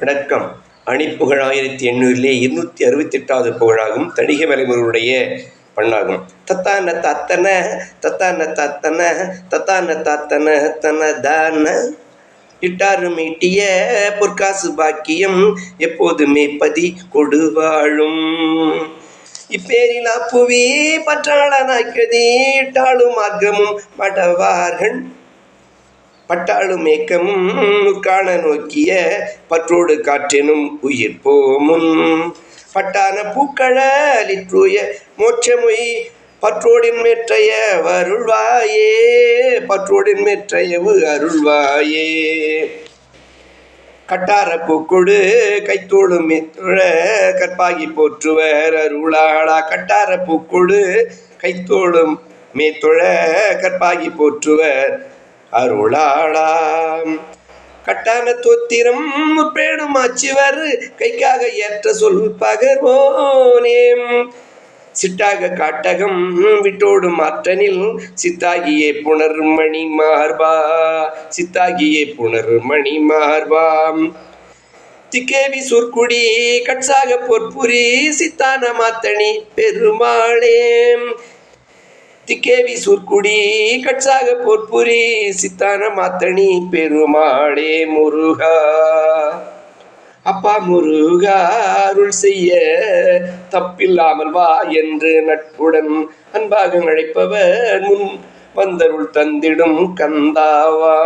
வணக்கம். அணிப்புகழ் ஆயிரத்தி எண்ணூறிலே இருநூற்றி அறுபத்தெட்டாவது புகழாகும். தணிகை மலைமுருடைய பண்ணாகும். தத்தான தாத்தன தத்தான தாத்தன தத்தான தாத்தன தன தான இட்டாறு மீட்டிய பொற்காசு பாக்கியம் எப்போதுமே பதி கொடுவாழும் இப்பேரில் அப்புவி பற்றாளனாக்கியதே இட்டாளும் மார்க்கமும் மடவார்கள் பட்டாளும் ஏக்கமும் காண நோக்கிய பற்றோடு காற்றெனும் உயிர் போமுன் பட்டான பூக்களலிற்றுய மோட்சமொய் பற்றோடின் மேற்றைய அருள்வாயே பற்றோடின் மேற்றையவு அருள்வாயே. கட்டார பூக்கொடு கைத்தோளும் கற்பாகி போற்றுவர் அருளாளா. கட்டார பூக்கொடு கைத்தோளும் மேத்துழ கற்பாகி போற்றுவர் அருளாளாம். கட்டான தோத்திரம் முற்பேடும் அச்சுவர் கைக்காக ஏற்ற சொல் பகர்வோனேம். சிட்டாக காட்டகம் விட்டோடும் ஆற்றனில் சித்தாகியே புனர்மணி மார்பா சித்தாகியே புனர்மணி மார்பாம் திக்கேவி சொற்குடி கட்சாக பொற்புரி சித்தான மாத்தணி பெருமாளேம். கேவி சுர்க்குடி கட்சாக பொற்புரி சித்தான மாத்தணி பெருமாளே முருகா. அப்பா முருகா அருள் செய்ய தப்பில்லாமல் வா என்று நட்புடன் அன்பாக அழைப்பவர் முன் வந்தருள் தந்திடும் கந்தாவா